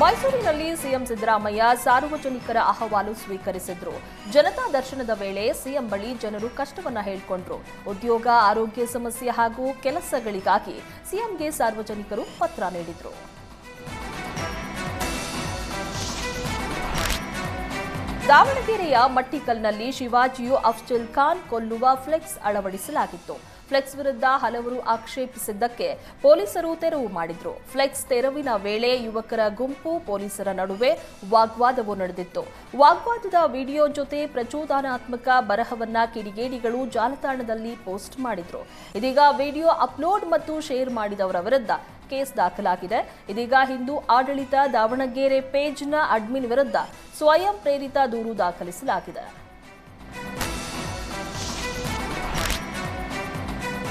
ಮೈಸೂರಿನಲ್ಲಿ ಸಿಎಂ ಸಿದ್ದರಾಮಯ್ಯ ಸಾರ್ವಜನಿಕರ ಅಹವಾಲು ಸ್ವೀಕರಿಸಿದ್ರು. ಜನತಾ ದರ್ಶನದ ವೇಳೆ ಸಿಎಂ ಬಳಿ ಜನರು ಕಷ್ಟವನ್ನ ಹೇಳಿಕೊಂಡ್ರು. ಉದ್ಯೋಗ, ಆರೋಗ್ಯ ಸಮಸ್ಯೆ ಹಾಗೂ ಕೆಲಸಗಳಿಗಾಗಿ ಸಿಎಂಗೆ ಸಾರ್ವಜನಿಕರು ಪತ್ರ ನೀಡಿದ್ರು. ದಾವಣಗೆರೆಯ ಮಟ್ಟಿಕಲ್ನಲ್ಲಿ ಶಿವಾಜಿಯು ಅಫ್ಜಲ್ ಖಾನ್ ಕೊಲ್ಲುವ ಫ್ಲೆಕ್ಸ್ ಅಳವಡಿಸಲಾಗಿತ್ತು. ಫ್ಲೆಕ್ಸ್ ವಿರುದ್ಧ ಹಲವರು ಆಕ್ಷೇಪಿಸಿದ್ದಕ್ಕೆ ಪೊಲೀಸರು ತೆರವು ಮಾಡಿದ್ರು. ಫ್ಲೆಕ್ಸ್ ತೆರವಿನ ವೇಳೆ ಯುವಕರ ಗುಂಪು ಪೊಲೀಸರ ನಡುವೆ ವಾಗ್ವಾದವು ನಡೆದಿತ್ತು. ವಾಗ್ವಾದದ ವಿಡಿಯೋ ಜೊತೆ ಪ್ರಚೋದನಾತ್ಮಕ ಬರಹವನ್ನ ಕಿಡಿಗೇಡಿಗಳು ಜಾಲತಾಣದಲ್ಲಿ ಪೋಸ್ಟ್ ಮಾಡಿದ್ರು. ಇದೀಗ ವಿಡಿಯೋ ಅಪ್ಲೋಡ್ ಮತ್ತು ಶೇರ್ ಮಾಡಿದವರ ವಿರುದ್ಧ ಕೇಸ್ ದಾಖಲಾಗಿದೆ. ಇದೀಗ ಹಿಂದೂ ಆಡಳಿತ ದಾವಣಗೆರೆ ಪೇಜ್ನ ಅಡ್ಮಿನ್ ವಿರುದ್ಧ ಸ್ವಯಂ ಪ್ರೇರಿತ ದೂರು ದಾಖಲಿಸಲಾಗಿದೆ.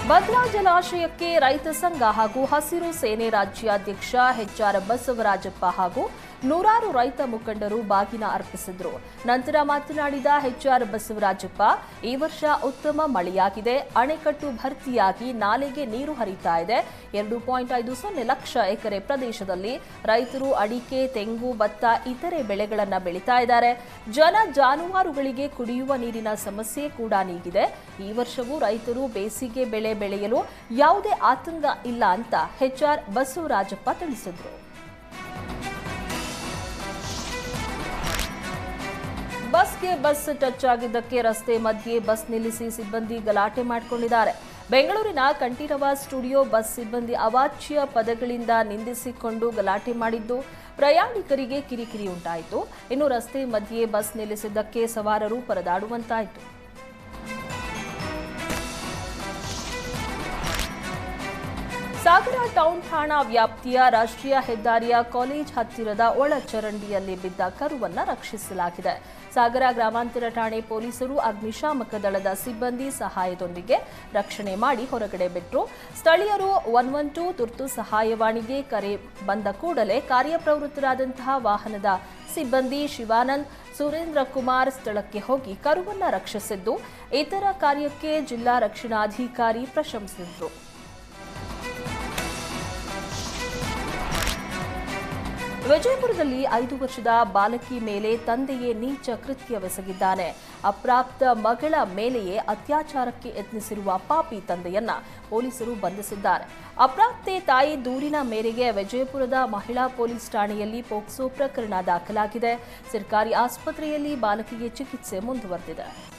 ಭದ್ರಾ ಜಲಾಶಯಕ್ಕೆ ರೈತ ಸಂಘ ಹಾಗೂ ಹಸಿರು ಸೇನೆ ರಾಜ್ಯಾಧ್ಯಕ್ಷ ಎಚ್ಆರ್ ಬಸವರಾಜಪ್ಪ ಹಾಗೂ ನೂರಾರು ರೈತ ಮುಖಂಡರು ಬಾಗಿನ ಅರ್ಪಿಸಿದ್ರು. ನಂತರ ಮಾತನಾಡಿದ ಎಚ್ಆರ್ ಬಸವರಾಜಪ್ಪ, ಈ ವರ್ಷ ಉತ್ತಮ ಮಳೆಯಾಗಿದೆ. ಅಣೆಕಟ್ಟು ಭರ್ತಿಯಾಗಿ ನಾಲೆಗೆ ನೀರು ಹರಿತಾ ಇದೆ. ಎರಡು ಪಾಯಿಂಟ್ ಐದು ಸೊನ್ನೆ ಲಕ್ಷ ಎಕರೆ ಪ್ರದೇಶದಲ್ಲಿ ರೈತರು ಅಡಿಕೆ, ತೆಂಗು, ಭತ್ತ, ಇತರೆ ಬೆಳೆಗಳನ್ನು ಬೆಳೀತಾ ಇದ್ದಾರೆ. ಜನ ಜಾನುವಾರುಗಳಿಗೆ ಕುಡಿಯುವ ನೀರಿನ ಸಮಸ್ಯೆ ಕೂಡ ನೀಗಿದೆ. ಈ ವರ್ಷವೂ ರೈತರು ಬೇಸಿಗೆ ಬೆಳೆ ಬೆಳೆಯಲು ಯಾವುದೇ ಆತಂಕ ಇಲ್ಲ ಅಂತ ಎಚ್ಆರ್ ಬಸವರಾಜಪ್ಪ ತಿಳಿಸಿದ್ರು. ಬಸ್ಗೆ ಬಸ್ ಟಚ್ ಆಗಿದ್ದಕ್ಕೆ ರಸ್ತೆ ಮಧ್ಯೆ ಬಸ್ ನಿಲ್ಲಿಸಿ ಸಿಬ್ಬಂದಿ ಗಲಾಟೆ ಮಾಡಿಕೊಂಡಿದ್ದಾರೆ. ಬೆಂಗಳೂರಿನ ಕಂಠೀರವ ಸ್ಟುಡಿಯೋ ಬಸ್ ಸಿಬ್ಬಂದಿ ಅವಾಚ್ಯ ಪದಗಳಿಂದ ನಿಂದಿಸಿಕೊಂಡು ಗಲಾಟೆ ಮಾಡಿದ್ದು, ಪ್ರಯಾಣಿಕರಿಗೆ ಕಿರಿಕಿರಿ ಉಂಟಾಯಿತು. ಇನ್ನು ರಸ್ತೆ ಮಧ್ಯೆ ಬಸ್ ನಿಲ್ಲಿಸಿದ್ದಕ್ಕೆ ಸವಾರರು ಪರದಾಡುವಂತಾಯಿತು. ಸಾಗರ ಟೌನ್ ಠಾಣಾ ವ್ಯಾಪ್ತಿಯ ರಾಷ್ಟ್ರೀಯ ಹೆದ್ದಾರಿಯ ಕಾಲೇಜ್ ಹತ್ತಿರದ ಒಳಚರಂಡಿಯಲ್ಲಿ ಬಿದ್ದ ಕರುವನ್ನು ರಕ್ಷಿಸಲಾಗಿದೆ. ಸಾಗರ ಗ್ರಾಮಾಂತರ ಠಾಣೆ ಪೊಲೀಸರು ಅಗ್ನಿಶಾಮಕ ದಳದ ಸಿಬ್ಬಂದಿ ಸಹಾಯದೊಂದಿಗೆ ರಕ್ಷಣೆ ಮಾಡಿ ಹೊರಗಡೆ ಬಿಟ್ಟರು ಸ್ಥಳೀಯರು ಒನ್ ಒನ್ ಟೂ ತುರ್ತು ಸಹಾಯವಾಣಿಗೆ ಕರೆ ಬಂದ ಕೂಡಲೇ ಕಾರ್ಯಪ್ರವೃತ್ತರಾದಂತಹ ವಾಹನದ ಸಿಬ್ಬಂದಿ ಶಿವಾನಂದ್, ಸುರೇಂದ್ರ ಕುಮಾರ್ ಸ್ಥಳಕ್ಕೆ ಹೋಗಿ ಕರುವನ್ನು ರಕ್ಷಿಸಿದ್ದು. ಇತರ ಕಾರ್ಯಕ್ಕೆ ಜಿಲ್ಲಾ ರಕ್ಷಣಾಧಿಕಾರಿ ಪ್ರಶಂಸಿಸಿದರು. ವಿಜಯಪುರದಲ್ಲಿ ಐದು ವರ್ಷದ ಬಾಲಕಿ ಮೇಲೆ ತಂದೆಯೇ ನೀಚ ಕೃತ್ಯವೆಸಗಿದ್ದಾನೆ ಅಪ್ರಾಪ್ತ ಮಗಳ ಮೇಲೆಯೇ ಅತ್ಯಾಚಾರಕ್ಕೆ ಯತ್ನಿಸಿರುವ ಪಾಪಿ ತಂದೆಯನ್ನ ಪೊಲೀಸರು ಬಂಧಿಸಿದ್ದಾರೆ. ಅಪ್ರಾಪ್ತೆ ತಾಯಿ ದೂರಿನ ಮೇರೆಗೆ ವಿಜಯಪುರದ ಮಹಿಳಾ ಪೊಲೀಸ್ ಠಾಣೆಯಲ್ಲಿ ಪೋಕ್ಸೋ ಪ್ರಕರಣ ದಾಖಲಾಗಿದೆ. ಸರ್ಕಾರಿ ಆಸ್ಪತ್ರೆಯಲ್ಲಿ ಬಾಲಕಿಗೆ ಚಿಕಿತ್ಸೆ ಮುಂದುವರೆದಿದೆ.